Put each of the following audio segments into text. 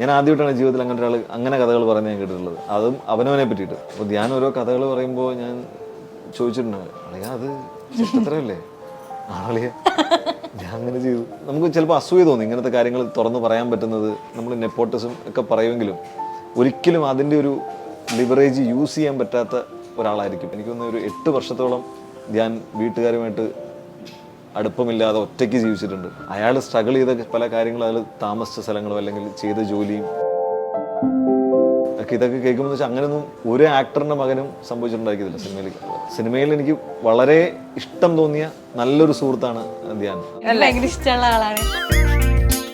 ഞാൻ ആദ്യമായിട്ടാണ് ജീവിതത്തിൽ അങ്ങനെ ഒരാൾ അങ്ങനെ കഥകൾ പറയുന്നത് ഞാൻ കേട്ടിട്ടുള്ളത്. അതും അവനവനെ പറ്റിയിട്ട്. അപ്പോൾ ഞാൻ ഓരോ കഥകൾ പറയുമ്പോൾ ഞാൻ ചോദിച്ചിട്ടുണ്ട് അളിയാ അത് ചിത്രമല്ലേ ആളിയ ഞാൻ അങ്ങനെ ചെയ്തു. നമുക്ക് ചിലപ്പോൾ അസൂയ തോന്നി ഇങ്ങനത്തെ കാര്യങ്ങൾ തുറന്നു പറയാൻ പറ്റുന്നത് നമ്മൾ നെപ്പോട്ടിസം ഒക്കെ പറയുമെങ്കിലും ഒരിക്കലും അതിന്റെ ഒരു ലിവറേജ് യൂസ് ചെയ്യാൻ പറ്റാത്ത ഒരാളായിരിക്കും. എനിക്കൊന്ന് ഒരു എട്ട് വർഷത്തോളം ഞാൻ വീട്ടുകാരുമായിട്ട് അടുപ്പമില്ലാതെ ഒറ്റയ്ക്ക് ജീവിച്ചിട്ടുണ്ട്. അയാൾ സ്ട്രഗിൾ ചെയ്ത പല കാര്യങ്ങളും അയാൾ താമസിച്ച സ്ഥലങ്ങളും അല്ലെങ്കിൽ ചെയ്ത ജോലിയും ഒക്കെ ഇതൊക്കെ കേൾക്കുമ്പോൾ വെച്ചാൽ അങ്ങനെയൊന്നും ഒരു ആക്ടറിന്റെ മകനും സംഭവിച്ചിട്ടുണ്ടായിരിക്കില്ല സിനിമയിൽ സിനിമയിൽ എനിക്ക് വളരെ ഇഷ്ടം തോന്നിയ നല്ലൊരു സുഹൃത്താണ് ധ്യാൻ. ഇഷ്ടമുള്ള ആളാണ്.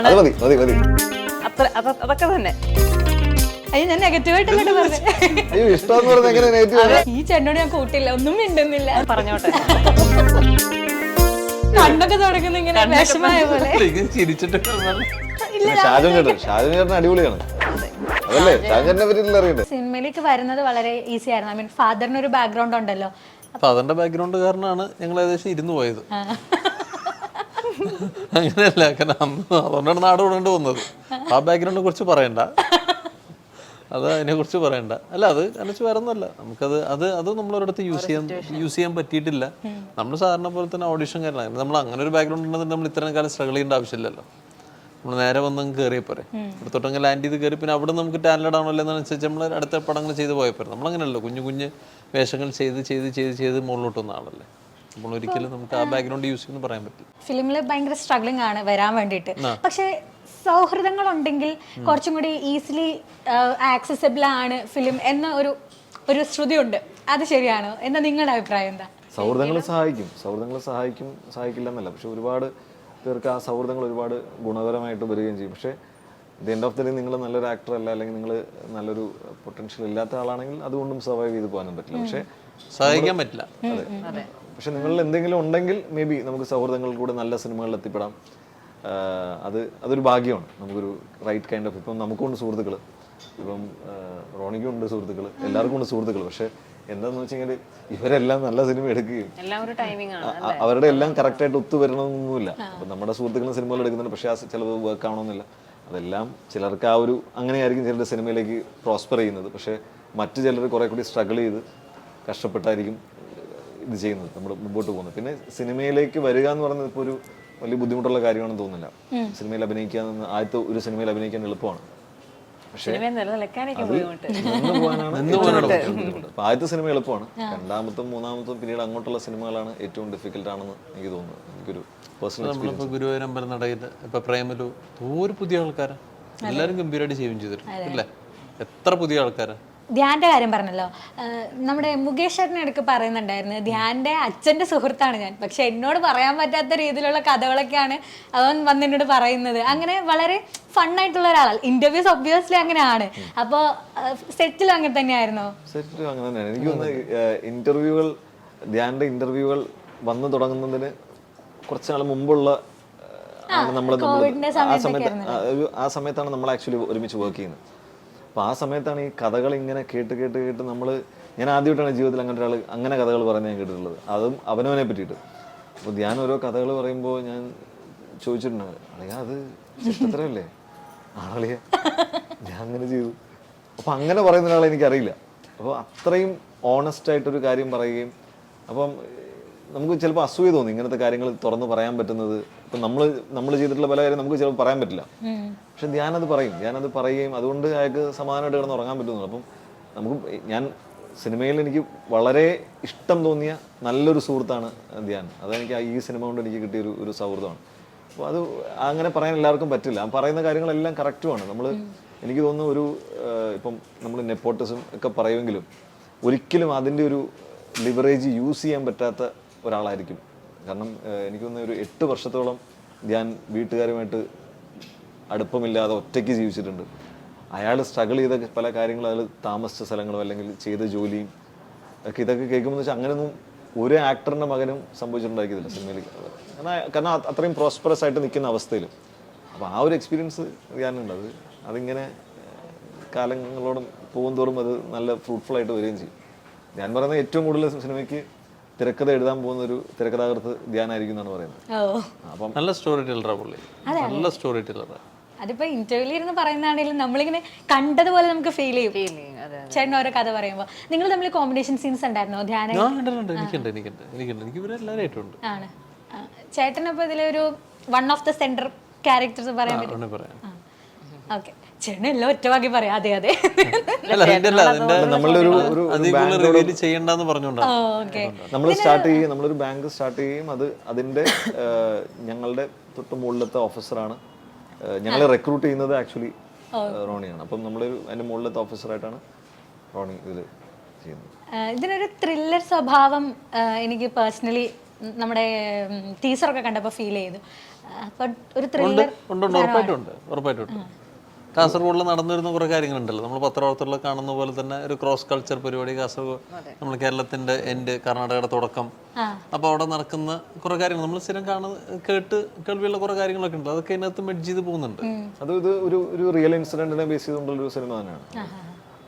അത് മതി മതി മതി. അത്ര അത- അതൊക്കെ തന്നെ. അയ്യോ ഞാൻ നെഗറ്റീവായിട്ടല്ലേ പറഞ്ഞത് അയ്യോ ഇഷ്ടം എന്ന് പറയുന്നത് എങ്ങനെ നെഗറ്റീവ് ഈ ചേട്ടനോട് ഞാൻ കൂട്ടില്ല ഒന്നും മിണ്ടുന്നില്ല. പറഞ്ഞോട്ടെ. കണ്ണൊക്കെ തുടങ്ങുന്ന ഇങ്ങനെ വിഷമായ പോലെ. ചിരിച്ചിട്ട് ഷാജൻ ചേട്ടൻ ഷാജൻ ചേട്ടൻ അടിപൊളിയാണ്. അതല്ലേ? ഷാജൻ ചേട്ടനെ പറ്റിയിട്ടില്ല അറിയണ്ടേ? സിനിമയിലേക്ക് വരുന്നത് വളരെ ഈസി ആയിരുന്നു. ഐ മീൻ ഫാദറിന് ഒരു ബാക്ക്ഗ്രൗണ്ട് ഉണ്ടല്ലോ. അപ്പൊ അതിന്റെ ബാക്ക്ഗ്രൗണ്ട് കാരണമാണ് ഞങ്ങൾ ഏകദേശം ഇരുന്ന് പോയത്. അങ്ങനെയല്ല കാരണം അന്ന് അതുകൊണ്ടാണ് നാട് വിടേണ്ടി വന്നത്. ആ ബാക്ക്ഗ്രൗണ്ടിനെ കുറിച്ച് പറയണ്ട. അത് അതിനെക്കുറിച്ച് പറയണ്ട. അല്ല അത് അനച്ച് വേറെ ഒന്നല്ല നമുക്കത് അത് അത് നമ്മളൊരിടത്ത് യൂസ് ചെയ്യാൻ യൂസ് ചെയ്യാൻ പറ്റിയിട്ടില്ല. നമ്മൾ സാധാരണ പോലെ തന്നെ ഓഡിഷൻ കാര്യമാണ് നമ്മൾ അങ്ങനെ ഒരു ബാക്ക്ഗ്രൗണ്ട് ഉണ്ടെങ്കിൽ നമ്മൾ ഇത്രയും കാലം സ്ട്രഗിൾ ചെയ്യേണ്ട ആവശ്യമില്ലല്ലോ. നമ്മൾ നേരെ വന്ന് കയറിയ പോരെ. ഇവിടത്തോട്ടങ്ങ് ലാൻഡ് ചെയ്ത് കയറി പിന്നെ അവിടെ നമുക്ക് ടാലന്റഡ് ആണല്ലോ എന്നനുസരിച്ച് നമ്മൾ അടുത്ത പടങ്ങൾ ചെയ്ത് പോയ പോരെ. നമ്മളങ്ങനെയല്ലോ കുഞ്ഞു കുഞ്ഞ് വേഷങ്ങൾ ചെയ്ത് ചെയ്ത് ചെയ്ത് ചെയ്ത് മുകളിലോട്ട് വന്ന ആളല്ലേ. നമ്മൾ ഒരിക്കലും നമുക്ക് ആ ബാക്ക്ഗ്രൗണ്ട് യൂസ് ചെയ്യുന്നു പറയാൻ പറ്റില്ല. ഫിലിമിൽ ഭയങ്കര സ്ട്രഗ്ലിംഗ് ആണ് വരാൻ വേണ്ടിയിട്ട്. പക്ഷേ സൗഹൃദങ്ങൾ ഉണ്ടെങ്കിൽ കുറച്ചും കൂടി ഈസിലി ആക്സസിബിൾ ആണ് ഫിലിം എന്ന ഒരു ഒരു ശ്രുതിയുണ്ട്. അത് ശരിയാണോ? എന്ന നിങ്ങളുടെ അഭിപ്രായം എന്താ? സൗഹൃദങ്ങൾ സഹായിക്കും. സൗഹൃദങ്ങൾ സഹായിക്കും സഹായിക്കില്ല എന്നല്ല പക്ഷെ ഒരുപാട് പേർക്ക് ആ സൗഹൃദങ്ങൾ ഒരുപാട് ഗുണകരമായിട്ട് വരികയും ചെയ്യും. പക്ഷേ the end of the day നിങ്ങൾ നല്ലൊരു ആക്ടർ അല്ല അല്ലെങ്കിൽ നിങ്ങൾ നല്ലൊരു പൊട്ടൻഷ്യൽ ഇല്ലാത്ത ആളാണെങ്കിൽ അതുകൊണ്ടും സർവൈവ് ചെയ്ത് പോകാനും പറ്റില്ല. പക്ഷേ സഹായിക്കാൻ പറ്റില്ല. അതെ. പക്ഷെ നിങ്ങളിൽ എന്തെങ്കിലും ഉണ്ടെങ്കിൽ മേ ബി നമുക്ക് സൗഹൃദങ്ങൾ കൂടെ നല്ല സിനിമകളിൽ എത്തിപ്പെടാം. അത് അതൊരു ഭാഗ്യമാണ്. നമുക്കൊരു റൈറ്റ് കൈൻഡ് ഓഫ് ഇപ്പം നമുക്കുണ്ട് സുഹൃത്തുക്കൾ ഇപ്പം റോണിക്കും ഉണ്ട് സുഹൃത്തുക്കൾ എല്ലാവർക്കും ഉണ്ട് സുഹൃത്തുക്കൾ പക്ഷെ എന്താന്ന് വെച്ച് കഴിഞ്ഞാൽ ഇവരെല്ലാം നല്ല സിനിമ എടുക്കുകയും അവരുടെ എല്ലാം കറക്റ്റായിട്ട് ഒത്തു വരണമെന്നൊന്നുമില്ല. അപ്പം നമ്മുടെ സുഹൃത്തുക്കളും സിനിമകൾ എടുക്കുന്നുണ്ട്. പക്ഷെ ആ ചിലത് വർക്ക് ആവണമെന്നില്ല. അതെല്ലാം ചിലർക്ക് ആ ഒരു അങ്ങനെയായിരിക്കും ചിലരുടെ സിനിമയിലേക്ക് പ്രോസ്പർ ചെയ്യുന്നത്. പക്ഷേ മറ്റു ചിലർ കുറെ കൂടി സ്ട്രഗിൾ ചെയ്ത് കഷ്ടപ്പെട്ടായിരിക്കും ഇത് ചെയ്യുന്നത് നമ്മൾ മുമ്പോട്ട് പോകുന്നത്. പിന്നെ സിനിമയിലേക്ക് വരിക എന്ന് പറയുന്നത് ഇപ്പോൾ ഒരു വലിയ ബുദ്ധിമുട്ടുള്ള കാര്യമാണെന്ന് തോന്നുന്നില്ല. സിനിമയിൽ അഭിനയിക്കുക ആദ്യത്തെ ഒരു സിനിമയിൽ അഭിനയിക്കാൻ എളുപ്പമാണ്. പക്ഷേ ആദ്യത്തെ സിനിമ എളുപ്പമാണ്. രണ്ടാമത്തും മൂന്നാമത്തും പിന്നീട് അങ്ങോട്ടുള്ള സിനിമകളാണ് ഏറ്റവും ഡിഫിക്കൽട്ട് ആണെന്ന് എനിക്ക് തോന്നുന്നു എനിക്കൊരു പേഴ്സണൽ നമ്മളിപ്പോ ഗുരുവായൂരമ്പലം നടയിൽ ഇപ്പൊ പ്രേമലു ഒരു പുതിയ ആൾക്കാരാ. എല്ലാരും ഗംഭീരമായിട്ട് ചെയ്യുകയും ചെയ്തിട്ടുണ്ട് അല്ലേ? എത്ര പുതിയ ആൾക്കാരാ. ധ്യാന്റെ കാര്യം പറഞ്ഞല്ലോ. നമ്മുടെ മുകേഷ് ചേട്ടൻ പറയുന്നുണ്ടായിരുന്നു ധ്യാന്റെ അച്ഛന്റെ സുഹൃത്താണ് ഞാൻ. പക്ഷെ എന്നോട് പറയാൻ പറ്റാത്ത രീതിയിലുള്ള കഥകളൊക്കെയാണ് അവൻ വന്ന് എന്നോട് പറയുന്നത്. അങ്ങനെ വളരെ ഫണ്ണായിട്ടുള്ള ഒരാളാണ് ഇന്റർവ്യൂസ് ഒബ്വിയസ്ലി അങ്ങനെയാണ്. അപ്പോൾ സെറ്റിലും അങ്ങനെ തന്നെയായിരുന്നോ? സെറ്റിലും അങ്ങനെ തന്നെയാണ്. എനിക്ക് ഇന്റർവ്യൂകൾ ധ്യാന്റെ ഇന്റർവ്യൂകൾ വന്നു തുടങ്ങുന്നതിന് കുറച്ച് നാൾ മുമ്പുള്ള നമ്മൾ കോവിഡിന്റെ ആ സമയത്ത് ആ സമയത്താണ് നമ്മൾ ആക്ച്വലി ഒരുമിച്ച് വർക്ക് ചെയ്യുന്നത്. അപ്പോൾ ആ സമയത്താണ് ഈ കഥകൾ ഇങ്ങനെ കേട്ട് കേട്ട് കേട്ട് നമ്മൾ ഞാൻ ആദ്യമായിട്ടാണ് ജീവിതത്തിൽ അങ്ങനെ ഒരാൾ അങ്ങനെ കഥകൾ പറയുന്നത് ഞാൻ കേട്ടിട്ടുള്ളത്. അതും അവനവനെ പറ്റിയിട്ട്. അപ്പോൾ ധ്യാൻ ഓരോ കഥകൾ പറയുമ്പോൾ ഞാൻ ചോദിച്ചിട്ടുണ്ട് അളിയാ അത് ചിത്രമല്ലേ ആളിയ ഞാൻ അങ്ങനെ ചെയ്തു. അപ്പം അങ്ങനെ പറയുന്ന ഒരാളെ എനിക്കറിയില്ല. അപ്പോൾ അത്രയും ഓണസ്റ്റ് ആയിട്ടൊരു കാര്യം പറയുകയും അപ്പം നമുക്ക് ചിലപ്പോൾ അസൂയ തോന്നി ഇങ്ങനത്തെ കാര്യങ്ങൾ തുറന്ന് പറയാൻ പറ്റുന്നത്. ഇപ്പം നമ്മൾ നമ്മൾ ചെയ്തിട്ടുള്ള പല കാര്യം നമുക്ക് ചിലപ്പോൾ പറയാൻ പറ്റില്ല. പക്ഷെ ഞാനത് പറയും. ഞാനത് പറയുകയും അതുകൊണ്ട് അയാൾക്ക് സമാധാനമായിട്ട് കിടന്ന് ഉറങ്ങാൻ പറ്റുന്നു അപ്പം നമുക്ക് ഞാൻ സിനിമയിൽ എനിക്ക് വളരെ ഇഷ്ടം തോന്നിയ നല്ലൊരു സുഹൃത്താണ് ധ്യാൻ. അതെനിക്ക് ഈ സിനിമ കൊണ്ട് എനിക്ക് കിട്ടിയ ഒരു ഒരു സൗഹൃദമാണ്. അപ്പോൾ അത് അങ്ങനെ പറയാൻ എല്ലാവർക്കും പറ്റില്ല. ആ പറയുന്ന കാര്യങ്ങളെല്ലാം കറക്റ്റുമാണ് നമ്മൾ എനിക്ക് തോന്നുന്നു ഒരു ഇപ്പം നമ്മൾ നെപ്പോട്ടിസം ഒക്കെ പറയുമെങ്കിലും ഒരിക്കലും അതിന്റെ ഒരു ലിവറേജ് യൂസ് ചെയ്യാൻ പറ്റാത്ത ഒരാളായിരിക്കും. കാരണം എനിക്ക് തോന്നുന്ന ഒരു എട്ട് വർഷത്തോളം ഞാൻ വീട്ടുകാരുമായിട്ട് അടുപ്പമില്ലാതെ ഒറ്റയ്ക്ക് ജീവിച്ചിട്ടുണ്ട്. അയാൾ സ്ട്രഗിൾ ചെയ്ത പല കാര്യങ്ങളും അതിൽ താമസിച്ച സ്ഥലങ്ങളും അല്ലെങ്കിൽ ചെയ്ത ജോലിയും ഒക്കെ ഇതൊക്കെ കേൾക്കുമ്പോൾ വെച്ചാൽ അങ്ങനെയൊന്നും ഒരു ആക്ടറിന്റെ മകനും സംഭവിച്ചിട്ടുണ്ടായിരിക്കില്ല സിനിമയിൽ കാരണം കാരണം അത്രയും പ്രോസ്പെറസ് ആയിട്ട് നിൽക്കുന്ന അവസ്ഥയിൽ. അപ്പോൾ ആ ഒരു എക്സ്പീരിയൻസ് ഞാനുണ്ട്. അത് അതിങ്ങനെ കാലങ്ങളോടും പോകും തോറും അത് നല്ല ഫ്രൂട്ട്ഫുൾ ആയിട്ട് വരികയും ചെയ്യും. ഞാൻ പറയുന്നത് ഏറ്റവും കൂടുതൽ സിനിമയ്ക്ക് തിരക്കഥ എഴുതാൻ പോകുന്ന ഒരു തിരക്കഥാകൃത്ത് ധ്യാനായിരിക്കും എന്നാണ് പറയുന്നത്. അപ്പം നല്ല സ്റ്റോറി ടെല്ലറാ പുള്ളി. നല്ല സ്റ്റോറി ടെല്ലറാ അതിപ്പോ ഇന്റർവ്യൂവിൽ ഇരുന്ന് പറയുന്നതാണെങ്കിലും നമ്മളിങ്ങനെ കണ്ടതുപോലെ നമുക്ക് ഫീൽ ചെയ്യും. അതെ ചേട്ടൻ ഓരോ കഥ പറയുമ്പോൾ നിങ്ങൾ തമ്മിൽ കോമ്പിനേഷൻ സീൻസ് ഉണ്ടായിരുന്നോ ധ്യാനം? ആണ്. ചേട്ടനപ്പോ ഇതിലൊരു one of the centre characters പറയാൻ പറ്റും. ഓക്കെ. ചേട്ടൻ എല്ലാം ഒറ്റവാക്കി പറയാം. അതെ അതെ. നമ്മൾ സ്റ്റാർട്ട് ചെയ്യും നമ്മളൊരു ബാങ്ക് സ്റ്റാർട്ട് ചെയ്യും. അത് അതിന്റെ ഞങ്ങളുടെ തൊട്ട് മുകളിലത്തെ ഓഫീസറാണ്. ഞങ്ങൾ റിക്രൂട്ട് ചെയ്യുന്നത് ആക്ച്വലി റോണിയാണ്. അപ്പം നമ്മളൊരു അതിന്റെ മുകളിലത്തെ ഓഫീസറായിട്ടാണ് റോണി ഇതിൽ ചെയ്യുന്നത്. ഇതിനൊരു ത്രില്ലർ സ്വഭാവം എനിക്ക് പേഴ്സണലി നമ്മുടെ ടീച്ചറൊക്കെ കണ്ടപ്പോൾ ഫീൽ ചെയ്തു. അപ്പൊ ഒരു ത്രില്ലർ ഉണ്ട് ഉണ്ട്. കാസർഗോഡിൽ നടന്നു വരുന്ന കുറെ കാര്യങ്ങളുണ്ടല്ലോ. നമ്മൾ പത്രവാർത്തകളിൽ കാണുന്ന പോലെ തന്നെ ഒരു ക്രോസ് കൾച്ചർ പരിപാടി കാസർഗോഡ് നമ്മൾ കേരളത്തിന്റെ എൻഡ് കർണാടകയുടെ തുടക്കം. അപ്പോൾ അവിടെ നടക്കുന്ന കുറെ കാര്യങ്ങൾ നമ്മൾ സ്ഥിരം കാണുന്ന കേട്ട് കേൾവിയുള്ള കുറെ കാര്യങ്ങളൊക്കെ ഉണ്ട്. അതൊക്കെ ഇതിനകത്ത് മെഡ് ചെയ്ത് പോകുന്നുണ്ട്. അത് ഇത് ഒരു ഒരു റിയൽ ഇൻസിഡന്റിനെ ബേസ് ചെയ്തുകൊണ്ടുള്ള ഒരു സിനിമ തന്നെയാണ്.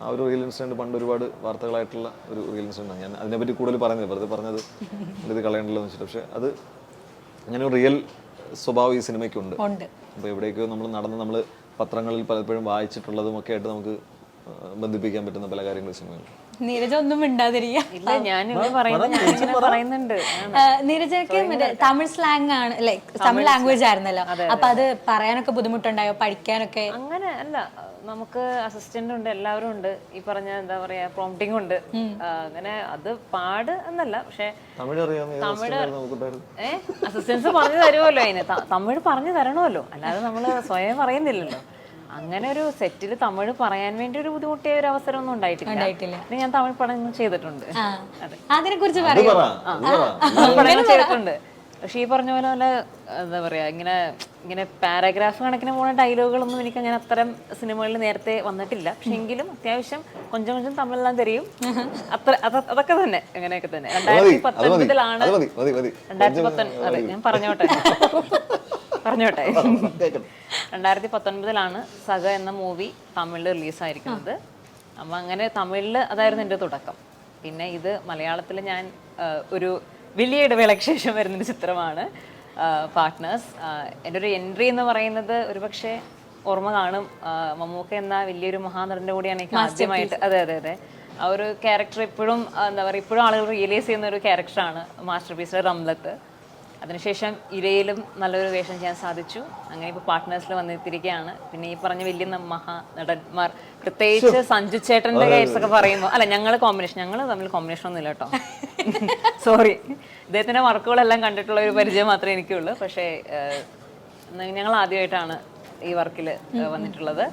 ആ ഒരു റിയൽ ഇൻസിഡന്റ് പണ്ട് ഒരുപാട് വാർത്തകളായിട്ടുള്ള ഒരു റിയൽ ഇൻസിഡന്റ് ഞാൻ അതിനെപ്പറ്റി കൂടുതൽ പറയുന്നത് വെറുതെ പറഞ്ഞത് ഇത് കളയണ്ടല്ലോ എന്ന് വെച്ചിട്ട്. പക്ഷെ അത് അങ്ങനെ ഒരു റിയൽ സ്വഭാവം ഈ സിനിമയ്ക്കുണ്ട് ഉണ്ട്. അപ്പോൾ എവിടേക്കോ നമ്മൾ നടന്ന് നമ്മൾ പത്രങ്ങളിൽ പലപ്പോഴും വായിച്ചിട്ടുള്ളതും ഒക്കെ ആയിട്ട് നമുക്ക് ബന്ധിപ്പിക്കാൻ പറ്റുന്ന പല കാര്യങ്ങളും സിനിമകൾ നീരജ ഒന്നും മിണ്ടാതിരിക്കുക. ഇല്ല ഞാൻ പറയുന്നുണ്ട്. നീരജയ്ക്ക് മറ്റേ തമിഴ് സ്ലാങ് ആണ് ലൈക് തമിഴ് ലാംഗ്വേജ് ആയിരുന്നല്ലോ. അപ്പൊ അത്. പറയാനൊക്കെ ബുദ്ധിമുട്ടുണ്ടായോ? പഠിക്കാനൊക്കെ? അങ്ങനെ അല്ല നമുക്ക് അസിസ്റ്റന്റ് ഉണ്ട് എല്ലാവരും ഉണ്ട്. ഈ പറഞ്ഞ എന്താ പറയാ പ്രോംപ്റ്റിംഗ് ഉണ്ട്. അങ്ങനെ അത് പാട് എന്നല്ല പക്ഷെ തമിഴ് ഏഹ് അസിസ്റ്റൻസ് പറഞ്ഞു തരുമല്ലോ അതിന്. തമിഴ് പറഞ്ഞു തരണമല്ലോ. അല്ലാതെ നമ്മൾ സ്വയം പറയുന്നില്ലല്ലോ. അങ്ങനെ ഒരു സെറ്റിൽ തമിഴ് പറയാൻ വേണ്ടി ഒരു ബുദ്ധിമുട്ടിയ ഒരു അവസരം ഒന്നും ഉണ്ടായിട്ടില്ല. പിന്നെ ഞാൻ തമിഴ് പഠനം ചെയ്തിട്ടുണ്ട്. അതിനെ കുറിച്ച് ചെയ്തിട്ടുണ്ട്. പക്ഷെ ഈ പറഞ്ഞ പോലെ നല്ല എന്താ പറയാ ഇങ്ങനെ ഇങ്ങനെ പാരാഗ്രാഫ് കണക്കിന് പോണ ഡയലോഗുകളൊന്നും എനിക്ക് അങ്ങനെ അത്തരം സിനിമകളിൽ നേരത്തെ വന്നിട്ടില്ല. പക്ഷെ എങ്കിലും അത്യാവശ്യം കൊഞ്ചം കൊഞ്ചം തമിഴെല്ലാം തരും അത്ര അത് അതൊക്കെ തന്നെ അങ്ങനെയൊക്കെ തന്നെ. രണ്ടായിരത്തി പത്തൊൻപതിലാണ് മതി മതി മതി. രണ്ടായിരത്തി പത്തൊൻപത് അതെ ഞാൻ പറഞ്ഞോട്ടെ. പറഞ്ഞോട്ടെ. രണ്ടായിരത്തി പത്തൊൻപതിലാണ് സഗ എന്ന മൂവി തമിഴിൽ റിലീസായിരിക്കുന്നത്. അപ്പം അങ്ങനെ തമിഴിൽ അതായിരുന്നു എന്റെ തുടക്കം. പിന്നെ ഇത് മലയാളത്തിൽ ഞാൻ ഒരു വലിയ ഇടവേളയ്ക്ക് ശേഷം വരുന്നൊരു ചിത്രമാണ് പാർട്ട്നേഴ്സ് എന്റെ ഒരു എൻട്രി എന്ന് പറയുന്നത് ഒരുപക്ഷെ ഓർമ്മ കാണും. മമ്മൂക്ക എന്ന വലിയൊരു മഹാനടന്റെ കൂടിയാണ് എനിക്ക് ആദ്യമായിട്ട്. അതെ അതെ അതെ. ആ ഒരു ക്യാരക്ടർ ഇപ്പോഴും എന്താ പറയുക ഇപ്പോഴും ആളുകൾ റിയലൈസ് ചെയ്യുന്ന ഒരു ക്യാരക്ടറാണ് മാസ്റ്റർ പീസിലെ റംലത്ത് അതിനുശേഷം ഇരയിലും നല്ലൊരു വേഷം ചെയ്യാൻ സാധിച്ചു. അങ്ങനെ ഇപ്പോൾ പാർട്ട്നേഴ്സിൽ വന്നെത്തിയിരിക്കുകയാണ് പിന്നെ ഈ പറഞ്ഞ വലിയ മഹാ നടന്മാർ പ്രത്യേകിച്ച് സഞ്ജു ചേട്ടന്റെ കേസ് ഒക്കെ പറയുമ്പോൾ അല്ല ഞങ്ങൾ കോമ്പിനേഷൻ ഞങ്ങൾ തമ്മിൽ കോമ്പിനേഷൻ ഒന്നുമില്ല കേട്ടോ. സോറി ഇദ്ദേഹത്തിന്റെ വർക്കുകളെല്ലാം കണ്ടിട്ടുള്ള ഒരു പരിചയം മാത്രമേ എനിക്കുള്ളൂ. പക്ഷേ ഞങ്ങൾ ആദ്യമായിട്ടാണ് ഈ വർക്കിൽ വന്നിട്ടുള്ളത്.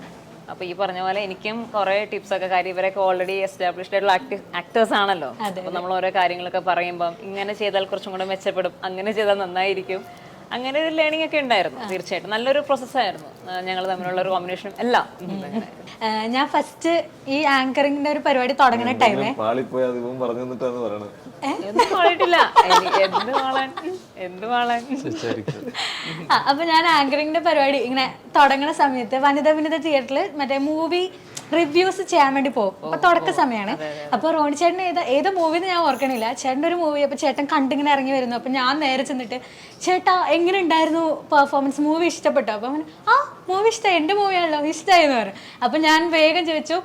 അപ്പൊ ഈ പറഞ്ഞ പോലെ എനിക്കും കുറെ ടിപ്സ് ഒക്കെ കാര്യം ഇവരൊക്കെ ഓൾറെഡി എസ്റ്റാബ്ലിഷ്ഡ് ആയിട്ടുള്ള ആക്ടേഴ്സ് ആണല്ലോ. അപ്പൊ നമ്മൾ ഓരോ കാര്യങ്ങളൊക്കെ പറയുമ്പോൾ ഇങ്ങനെ ചെയ്താൽ കുറച്ചും കൂടെ മെച്ചപ്പെടും. അങ്ങനെ ചെയ്താൽ നന്നായിരിക്കും. അങ്ങനെ ഒരു ലേണിംഗ് ഒക്കെ ഉണ്ടായിരുന്നു തീർച്ചയായിട്ടും. നല്ലൊരു പ്രോസസ്സായിരുന്നു ഞങ്ങൾ തമ്മിലുള്ള ഒരു കോമ്പിനേഷൻ എല്ലാം. ഞാൻ ഫസ്റ്റ് ഈ ആങ്കറിംഗിന്റെ ഒരു പരിപാടി തുടങ്ങുന്ന ടൈമേ അപ്പൊ ഞാൻ ആങ്കറിംഗിന്റെ പരിപാടി ഇങ്ങനെ തുടങ്ങുന്ന സമയത്ത് വനിതാ വിനിത തിയേറ്ററിൽ മറ്റേ മൂവി റിവ്യൂസ് ചെയ്യാൻ വേണ്ടി പോകും. അപ്പൊ തുടക്ക സമയമാണ് അപ്പൊ റോണി ചേട്ടൻ ഏത് ഏത് മൂവിന്ന് ഞാൻ ഓർക്കണില്ല. ചേട്ടൻ ഒരു മൂവി അപ്പൊ ചേട്ടൻ കണ്ടിങ്ങനെ ഇറങ്ങി വരുന്നു. അപ്പൊ ഞാൻ നേരെ ചെന്നിട്ട് ചേട്ടാ എങ്ങനെ ഉണ്ടായിരുന്നു പെർഫോമൻസ് മൂവി ഇഷ്ടപ്പെട്ടോ? അപ്പൊ അവൻ ആ മൂവി ഇഷ്ടമായി എന്റെ മൂവിയാണല്ലോ ഇഷ്ടമായി എന്ന് പറഞ്ഞു. അപ്പൊ ഞാൻ വേഗം ചോദിച്ചു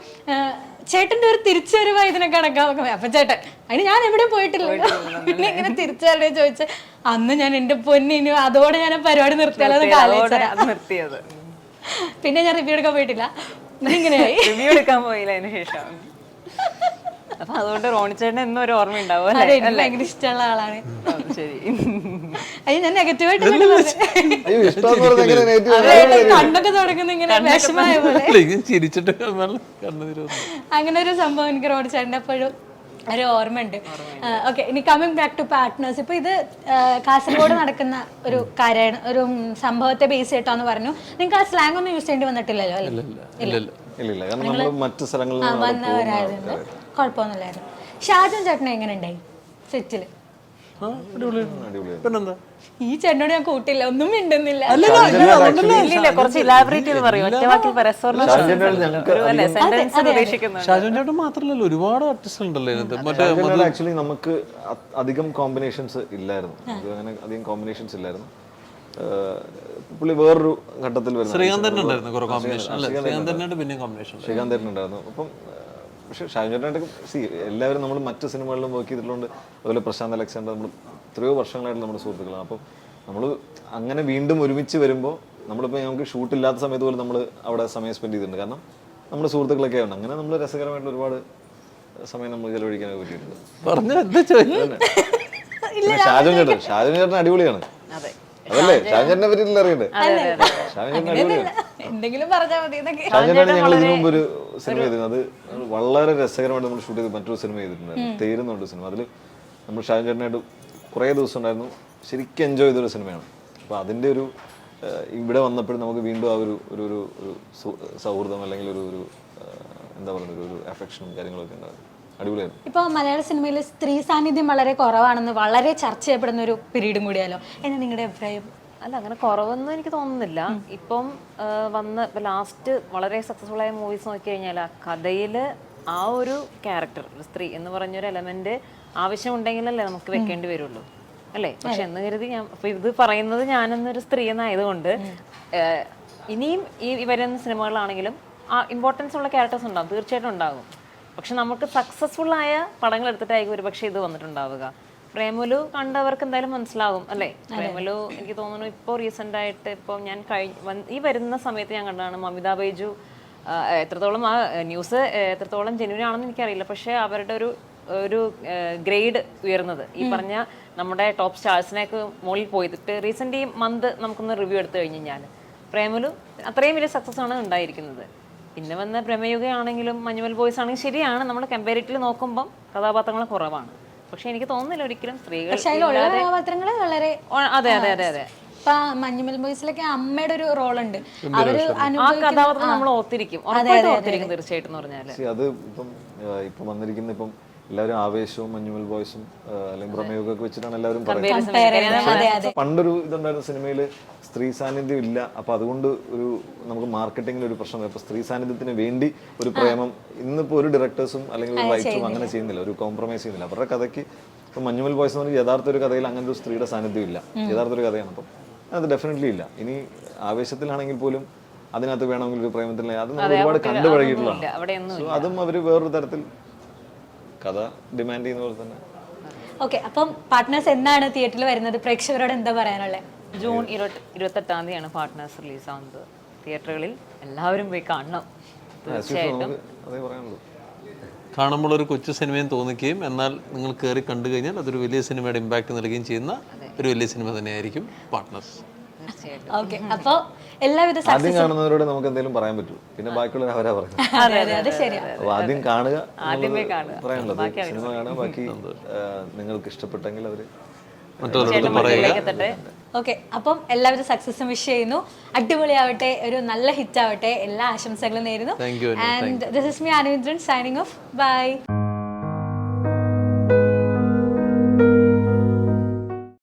ചേട്ടന്റെ ഒരു തിരിച്ചുവരവാ ഇതിനെ കണക്കാക്കാൻ അപ്പൊ ചേട്ടൻ അതിന് ഞാൻ എവിടെ പോയിട്ടില്ല പിന്നെ ഇങ്ങനെ തിരിച്ചുവരവേ ചോദിച്ച അന്ന് ഞാൻ എന്റെ പൊന്നിനു അതോടെ ഞാൻ പരിപാടി നിർത്തിയാലോ നിർത്തിയത് പിന്നെ ഞാൻ റിവ്യൂ എടുക്കാൻ പോയിട്ടില്ല. ഇങ്ങനെയായി റിവ്യൂ എടുക്കാൻ പോയില്ല അതിന് ശേഷം. അപ്പൊ അതുകൊണ്ട് റോണിച്ചേട്ടൻ എന്നും ഒരു ഓർമ്മ ഉണ്ടാവും അതെ അല്ലേ? എനിക്ക് ഭയങ്കര ഇഷ്ടമുള്ള ആളാണ്. ശരി. അയ്യോ ഞാൻ നെഗറ്റീവായിട്ട് അയ്യോ എങ്ങനെ negative കണ്ണൊക്കെ തുടങ്ങുന്ന ഇങ്ങനെ പോലെ. അല്ല, ഇത് ചിരിച്ചിട്ട് നല്ല കണ്ണുനീര് വന്നു. അങ്ങനെ ഒരു സംഭവം എനിക്ക് റോഡ് ചേട്ടന്റെ എപ്പോഴും ഒരു ഓർമ്മയുണ്ട്. ഓക്കെ ഇനി കമ്മിങ് ബാക്ക് ടു പാർട്ട്നേഴ്സ് ഇപ്പൊ ഇത് കാസർഗോഡ് നടക്കുന്ന ഒരു കാര്യമാണ് ഒരു സംഭവത്തെ ബേസ് ചെയ്തിട്ടാന്ന് പറഞ്ഞു. നിങ്ങൾക്ക് ആ സ്ലാങ് ഒന്നും യൂസ് ചെയ്യേണ്ടി വന്നിട്ടില്ലല്ലോ അല്ലേ? ഇല്ല മറ്റു സ്ഥലങ്ങളിൽ നിന്ന് കുഴപ്പമൊന്നുമില്ലായിരുന്നു. ഷാജൻ ചേട്ടൻ എങ്ങനെ ഉണ്ടായി. പിന്നെന്താ? ഈ ചേട്ടനോട് ഞാൻ കൂട്ടില്ല. ഒന്നും മിണ്ടുന്നില്ല. ഇല്ല കുറച്ച് ഇലാബറേറ്റ് ചെയ്ത് പറയും. ഒറ്റ വാക്കിൽ പരസ്പരം ഷാജോൻ ഒരുപാട് ആർട്ടിസ്റ്റ് ഉണ്ടല്ലോ ഇതിനകത്ത്. ആക്ച്വലി നമുക്ക് അധികം കോമ്പിനേഷൻസ് ഇല്ലായിരുന്നു. അങ്ങനെ അധികം കോമ്പിനേഷൻസ് ഇല്ലായിരുന്നു. പുള്ളി വേറൊരു ഘട്ടത്തിൽ വരുന്ന ശ്രീകാന്തൻ ഉണ്ടായിരുന്നു കുറെ കോമ്പിനേഷൻ അല്ലേ? ശ്രീകാന്തനായിട്ട് പിന്നെ കോമ്പിനേഷൻ ശ്രീകാന്ത് ഉണ്ടായിരുന്നു. അപ്പം പക്ഷെ ഷാജു ചേട്ടനായിട്ട് സി എല്ലാവരും നമ്മൾ മറ്റു സിനിമകളിലും വർക്ക് ചെയ്തിട്ടുള്ളതുകൊണ്ട് അതുപോലെ പ്രശാന്ത് അലക്സാണ്ടർ നമ്മൾ എത്രയോ വർഷങ്ങളായിട്ട് നമ്മുടെ സുഹൃത്തുക്കളാണ്. അപ്പോൾ നമ്മൾ അങ്ങനെ വീണ്ടും ഒരുമിച്ച് വരുമ്പോൾ നമ്മളിപ്പോൾ നമുക്ക് ഷൂട്ട് ഇല്ലാത്ത സമയത്ത് പോലും നമ്മൾ അവിടെ സമയം സ്പെൻഡ് ചെയ്തിട്ടുണ്ട്. കാരണം നമ്മുടെ സുഹൃത്തുക്കളൊക്കെ ഉണ്ട് അങ്ങനെ നമ്മൾ രസകരമായിട്ട് ഒരുപാട് സമയം നമ്മൾ ചെലവഴിക്കാനൊക്കെ പറ്റിയിട്ടുണ്ട്. പറഞ്ഞു ഷാജു ചേട്ടൻ ഷാജു ചേട്ടൻ അടിപൊളിയാണ്. അതെ. അതല്ലേ? ഷാജു ചേട്ടനെ പറ്റിയിട്ടില്ല അറിയണ്ടേ? എന്തെങ്കിലും പറഞ്ഞാൽ മതി എന്നൊക്കെ. ഷാജു ചേട്ടൻ ഞങ്ങൾ ഇതിനു മുമ്പ് ഒരു സിനിമ ചെയ്തിരുന്നത് അത് വളരെ രസകരമായിട്ട് നമ്മൾ ഷൂട്ട് ചെയ്ത് മറ്റൊരു സിനിമ ചെയ്തിട്ടുണ്ടായിരുന്നു തേരുന്നുണ്ട് സിനിമ. അതിൽ നമ്മൾ ഷാജു ചേട്ടനായിട്ട് കുറേ ദിവസം ഉണ്ടായിരുന്നു. ശരിക്കും എൻജോയ് ചെയ്തൊരു സിനിമയാണ്. അപ്പോൾ അതിന്റെ ഒരു ഇവിടെ വന്നപ്പോഴും നമുക്ക് വീണ്ടും ആ ഒരു ഒരു ഒരു ഒരു സൗഹൃദം അല്ലെങ്കിൽ ഒരു ഒരു എന്താ പറയുക ഒരു ഒരു അഫെക്ഷനും കാര്യങ്ങളൊക്കെ ഉണ്ടായിരുന്നു. അടിപൊളിയായിരുന്നു. ഇപ്പൊ മലയാള സിനിമയിൽ സ്ത്രീ സാന്നിധ്യം വളരെ കുറവാണെന്ന് വളരെ ചർച്ച ചെയ്യപ്പെടുന്ന ഒരു പീരീഡും കൂടിയാലോ? എന്നാ നിങ്ങളുടെ അഭിപ്രായം? അല്ല അങ്ങനെ കുറവൊന്നും എനിക്ക് തോന്നുന്നില്ല. ഇപ്പം വന്ന് ലാസ്റ്റ് വളരെ സക്സസ്ഫുൾ ആയ മൂവീസ് നോക്കി കഴിഞ്ഞാൽ ആ കഥയിൽ ആ ഒരു ക്യാരക്ടർ സ്ത്രീ എന്ന് പറഞ്ഞൊരു എലമെന്റ് ആവശ്യമുണ്ടെങ്കിലല്ലേ നമുക്ക് വെക്കേണ്ടി വരുള്ളൂ. അല്ലേ? പക്ഷെ എന്ന് കരുതി ഞാൻ അപ്പൊ ഇത് പറയുന്നത് ഞാനെന്നൊരു സ്ത്രീ എന്നായതുകൊണ്ട് ഇനിയും ഈ വരുന്ന സിനിമകളാണെങ്കിലും ആ ഇമ്പോർട്ടൻസ് ഉള്ള ക്യാരക്ടേഴ്സ് ഉണ്ടാകും തീർച്ചയായിട്ടും ഉണ്ടാകും. പക്ഷെ നമുക്ക് സക്സസ്ഫുൾ ആയ പടങ്ങൾ എടുത്തിട്ടായിരിക്കും ഒരു പക്ഷേ ഇത് വന്നിട്ടുണ്ടാവുക. പ്രേമലു കണ്ടവർക്ക് എന്തായാലും മനസ്സിലാകും അല്ലേ? പ്രേമലു എനിക്ക് തോന്നുന്നു ഇപ്പോൾ റീസെന്റ് ആയിട്ട് ഇപ്പോൾ ഞാൻ കഴിഞ്ഞ ഈ വരുന്ന സമയത്ത് ഞാൻ കണ്ടതാണ് മമിത ബൈജു എത്രത്തോളം ആ ന്യൂസ് എത്രത്തോളം ജെന്യൂൻ ആണെന്ന് എനിക്കറിയില്ല. പക്ഷേ അവരുടെ ഒരു ഒരു ഗ്രേഡ് ഉയർന്നത്. ഈ പറഞ്ഞ നമ്മുടെ ടോപ്പ് സ്റ്റാർസിനെയൊക്കെ മുകളിൽ പോയിട്ട് റീസെന്റ് ഈ മന്ത് നമുക്കൊന്ന് റിവ്യൂ എടുത്തു കഴിഞ്ഞു ഞാൻ പ്രേമലു അത്രയും വലിയ സക്സസ് ആണ് ഉണ്ടായിരിക്കുന്നത്. പിന്നെ വന്ന പ്രമേയുകയാണെങ്കിലും മഞ്ഞുമൽ ബോയ്സ് ആണെങ്കിൽ ശരിയാണ്. നമ്മൾ കമ്പാരിറ്റീവ് നോക്കുമ്പം കഥാപാത്രങ്ങൾ കുറവാണ്. പക്ഷെ എനിക്ക് തോന്നുന്നില്ല ഒരിക്കലും സ്ത്രീകൾ പക്ഷെ അതിലുള്ള കഥാപാത്രങ്ങൾ വളരെ അതെ അതെ അതെ അതെ. ഇപ്പൊ മഞ്ഞുമൽ ബോയ്സിലൊക്കെ അമ്മയുടെ ഒരു റോൾ ഉണ്ട് അവർ ആ കഥാപാത്രം നമ്മൾ ഓർത്തിരിക്കും. ഉറപ്പായിട്ടും ഓർത്തിരിക്കും തീർച്ചയായിട്ടും എന്ന് പറഞ്ഞാൽ. അത് ഇപ്പം ഇപ്പം വന്നിരിക്കുന്ന ഇപ്പം എല്ലാവരും ആവേശവും മഞ്ഞുമൽ ബോയ്സും അല്ലെങ്കിൽ പ്രമേയൊക്കെ വെച്ചിട്ടാണ് എല്ലാവരും പറയുന്നത്. പണ്ടൊരു ഇതുണ്ടായിരുന്ന സിനിമയിൽ സ്ത്രീ സാന്നിധ്യം ഇല്ല. അപ്പൊ അതുകൊണ്ട് ഒരു നമുക്ക് മാർക്കറ്റിംഗിൽ ഒരു പ്രശ്നം ഇപ്പൊ സ്ത്രീ സാന്നിധ്യത്തിന് വേണ്ടി ഒരു പ്രേമം ഇന്നിപ്പോ ഒരു ഡയറക്ടേഴ്സും അല്ലെങ്കിൽ റൈറ്റും റൈറ്ററും അങ്ങനെ ചെയ്യുന്നില്ല. ഒരു കോംപ്രമൈസ് ചെയ്യുന്നില്ല. അവരുടെ കഥയ്ക്ക് ഇപ്പൊ മഞ്ഞുമൽ ബോയ്സ് എന്ന് പറഞ്ഞാൽ യഥാർത്ഥ ഒരു കഥയിൽ അങ്ങനത്തെ ഒരു സ്ത്രീയുടെ സാന്നിധ്യം ഇല്ല. യഥാർത്ഥ ഒരു കഥയാണ്. അപ്പം അത് ഡെഫിനറ്റ്ലി ഇല്ല. ഇനി ആവേശത്തിലാണെങ്കിൽ പോലും അതിനകത്ത് വേണമെങ്കിൽ ഒരു പ്രേമത്തിൽ അത് നമ്മൾ ഒരുപാട് കണ്ടു പഴകിയിട്ടുള്ളതാണ്. So, അതും അവർ വേറൊരു തരത്തിൽ കഥ ഡിമാൻഡ് ചെയ്യുന്ന പോലെ തന്നെ. ഓക്കെ അപ്പം പാർട്ട്നേഴ്സ് എന്നാണ് തിയേറ്ററിൽ വരുന്നത്? പ്രേക്ഷകരോട് എന്താ പറയാനുള്ളത് ജൂൺ ഇരുപത്തി ഇരുപത്തെട്ടാം തീയതിയാണ് പാർട്ട്നേഴ്സ് റിലീസ് ആവുന്നത്. തിയേറ്ററുകളിൽ എല്ലാവരും പോയി കാണണം. തീർച്ചയായിട്ടും. കാണുമ്പോൾ ഒരു കൊച്ചു സിനിമയും തോന്നിക്കുകയും എന്നാൽ നിങ്ങൾ കയറി കണ്ടു കഴിഞ്ഞാൽ അതൊരു വലിയ സിനിമയുടെ ഇമ്പാക്റ്റ് നൽകുകയും ചെയ്യുന്ന ഒരു വലിയ സിനിമ തന്നെയായിരിക്കും പാർട്ട്നേഴ്സ് ഓക്കെ അപ്പൊ എല്ലാവിധ ആദ്യം കാണുന്നവരോട് നമുക്ക് എന്തെങ്കിലും പറയാൻ പറ്റൂ. പിന്നെ ബാക്കിയുള്ളവർ അവരാ പറഞ്ഞു അതെ അതെ അത് ശരിയാ ആദ്യം കാണുക ആദ്യമേ എന്നുള്ളത് കാണുക. പറയാനുള്ളത്. സിനിമ കാണുക ബാക്കി നിങ്ങൾക്ക് ഇഷ്ടപ്പെട്ടെങ്കിൽ അവർ ഓക്കെ അപ്പം എല്ലാവരും സക്സസും വിഷ് ചെയ്യുന്നു. അടിപൊളിയാവട്ടെ ഒരു നല്ല ഹിറ്റ് ആവട്ടെ. എല്ലാ ആശംസകളും നേരുന്നു. And this is me Anuvindran signing off bye